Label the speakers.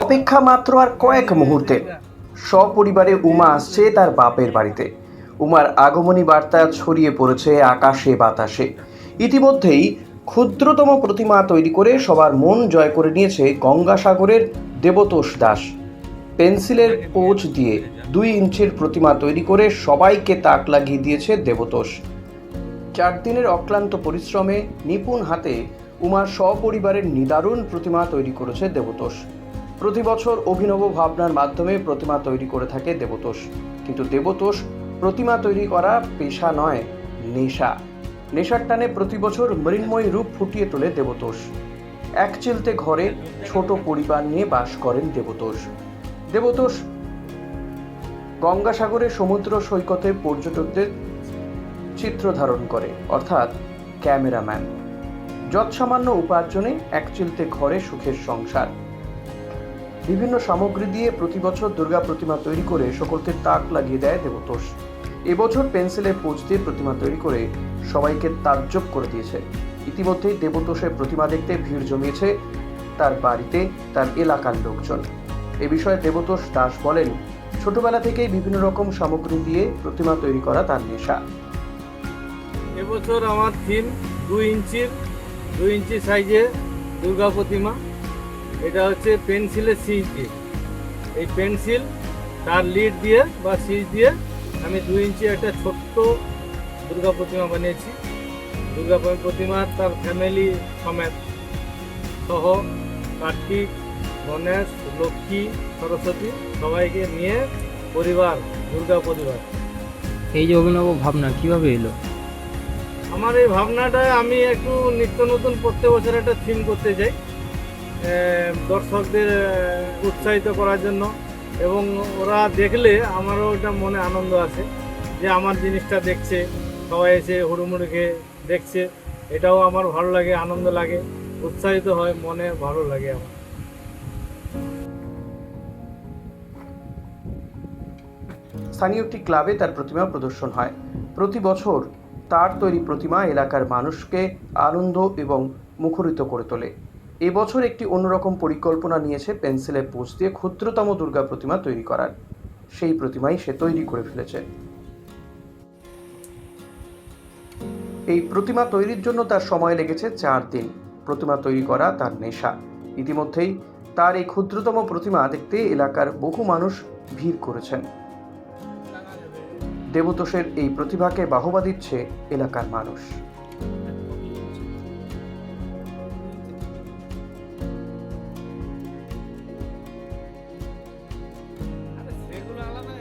Speaker 1: অপেক্ষা মাত্র আর কয়েক মুহূর্তে। সপরিবারে উমা আসছে তার বাপের বাড়িতে। উমার আগমনী বার্তা ছড়িয়ে পড়েছে আকাশে বাতাসে। ইতিমধ্যেই ক্ষুদ্রতম প্রতিমা তৈরি করে সবার মন জয় করে নিয়েছে গঙ্গাসাগরের দেবতোষ দাস। পেন্সিলের পোচ দিয়ে দুই ইঞ্চির প্রতিমা তৈরি করে সবাইকে তাক লাগিয়ে দিয়েছে দেবতোষ। চার দিনের অক্লান্ত পরিশ্রমে নিপুণ হাতে উমার সপরিবারের নিদারুণ প্রতিমা তৈরি করেছে দেবতোষ। প্রতি বছর অভিনব ভাবনার মাধ্যমে প্রতিমা তৈরি করে থাকে দেবতোষ। কিন্তু দেবতোষ প্রতিমা তৈরি করা পেশা নয়, নেশা। নেশার টানে প্রতি বছর মৃন্ময় রূপ ফুটিয়ে তোলে দেবতোষ। এক চিলতে ঘরে ছোট পরিবার নিয়ে বাস করেন দেবতোষ। দেবতোষ গঙ্গাসাগরে সমুদ্র সৈকতে পর্যটকদের চিত্র ধারণ করে, অর্থাৎ ক্যামেরাম্যান। যৎসামান্য উপার্জনে এক চিলতে ঘরে সুখের সংসার। বিভিন্ন সামগ্রী দিয়ে প্রতি বছর দুর্গা প্রতিমা তৈরি করে সকলকে তাক লাগিয়ে দেয় দেবতোষ। এবছর পেন্সিলের পোচ দিয়ে প্রতিমা তৈরি করে সবাইকে তাজ্জব করে দিয়েছে। ইতিমধ্যেই দেবতোষের প্রতিমা দেখতে ভিড় জমিয়েছে তার বাড়িতে তার এলাকার লোকজন। এ বিষয়ে দেবতোষ দাস বলেন, ছোটবেলা থেকেই বিভিন্ন রকম সামগ্রী দিয়ে প্রতিমা তৈরি করা তার নেশা।
Speaker 2: এবছর আমার থিম দুই ইঞ্চির দুই ইঞ্চি সাইজে দুর্গা প্রতিমা। এটা হচ্ছে পেন্সিলের সিজ দিয়ে। এই পেন্সিল তার লিড দিয়ে বা সিজ দিয়ে আমি দুই ইঞ্চি একটা ছোট্ট দুর্গা প্রতিমা বানিয়েছি। দুর্গা প্রতিমা তার ফ্যামিলি সমেত সহ কার্তিক, গণেশ, লক্ষ্মী, সরস্বতী সবাইকে নিয়ে পরিবার, দুর্গা পরিবার।
Speaker 3: এই যে অভিনব ভাবনা কীভাবে এলো?
Speaker 2: আমার এই ভাবনাটা আমি একটু নিত্য নতুন প্রত্যেক বছর একটা থিম করতে চাই। দর্শকদের উৎসাহিত করার জন্য। এবং ওরা দেখলে আমারও এটা মনে আনন্দ আছে যে আমার জিনিসটা দেখছে, সবাই এসে হুড়ুমুড়ি খেয়ে দেখছে। এটাও আমার ভালো লাগে, আনন্দ লাগে, উৎসাহিত হয়, মনে ভালো লাগে আমার।
Speaker 1: স্থানীয় একটি ক্লাবে তার প্রতিমা প্রদর্শন হয়। প্রতি বছর তার তৈরি প্রতিমা এলাকার মানুষকে আনন্দ এবং মুখরিত করে তোলে। এবছর একটি অন্যরকম পরিকল্পনা নিয়েছে পেন্সিলে পোজ দিয়ে ক্ষুদ্রতম দুর্গা প্রতিমা তৈরি করার। সেই প্রতিমাই সে তৈরি করে ফেলেছে। এই প্রতিমা তৈরির জন্য তার সময় লেগেছে চার দিন। প্রতিমা তৈরি করা তার নেশা। ইতিমধ্যেই তার এই ক্ষুদ্রতম প্রতিমা দেখতে এলাকার বহু মানুষ ভিড় করেছেন। দেবতোষের এই প্রতিভাকে বাহবা দিচ্ছে এলাকার মানুষ।
Speaker 2: সেগুলো আলাদা